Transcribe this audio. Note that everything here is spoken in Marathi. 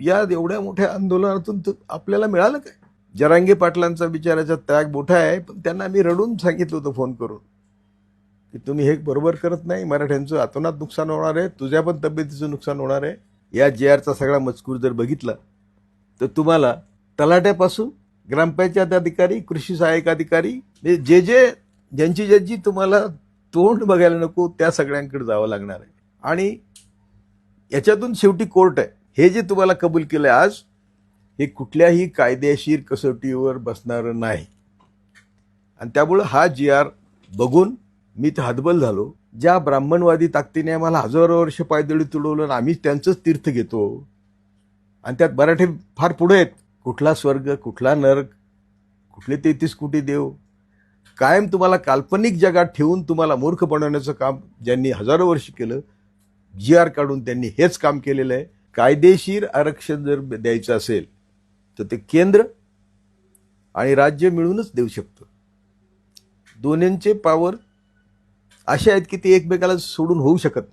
या एवढ्या मोठ्या आंदोलनातून आपल्याला मिळालं काय? जरांगे पाटलांचा विचाराचा त्याग मोठा आहे पण त्यांना मी रडून सांगितलं होतं फोन करून. की तुम्ही हे बरोबर करत नाही मराठ्यांचं अतोनात नुकसान होणार आहे तुझ्या पण तब्येतीचं नुकसान होणार आहे. या जे आरचा सगळा मजकूर जर बघितला तर तुम्हाला तलाट्यापासून ग्रामपंचायत अधिकारी कृषी सहाय्यक अधिकारी हे जे जे ज्यांची ज्यांची तुम्हाला तोंड बघायला नको त्या सगळ्यांकडे जावं लागणार आहे. आणि याच्यातून शेवटी कोर्ट आहे. हे जे तुम्हाला कबूल केलं आज हे कुठल्याही कायदेशीर कसोटीवर बसणारं नाही. आणि त्यामुळं हा जी आर बघून मी तर हतबल झालो. ज्या ब्राह्मणवादी ताकदीने आम्हाला हजारो वर्ष पायदळी तुडवलं आणि आम्ही त्यांचंच तीर्थ घेतो. आणि त्यात मराठी फार पुढे आहेत. कुठला स्वर्ग कुठला नरक कुठले तेहतीस कोटी देव. कायम तुम्हाला काल्पनिक जगात ठेवून तुम्हाला मूर्ख बनवण्याचं काम ज्यांनी हजारो वर्ष केलं जी आर काढून त्यांनी हेच काम केलेलं आहे. कायदेशीर आरक्षण जर द्यायचं असेल तर ते केंद्र आणि राज्य मिळूनच देऊ शकतं. दोन्हींचे पावर असे आहेत की ते एकमेकाला सोडून होऊ शकत नाही.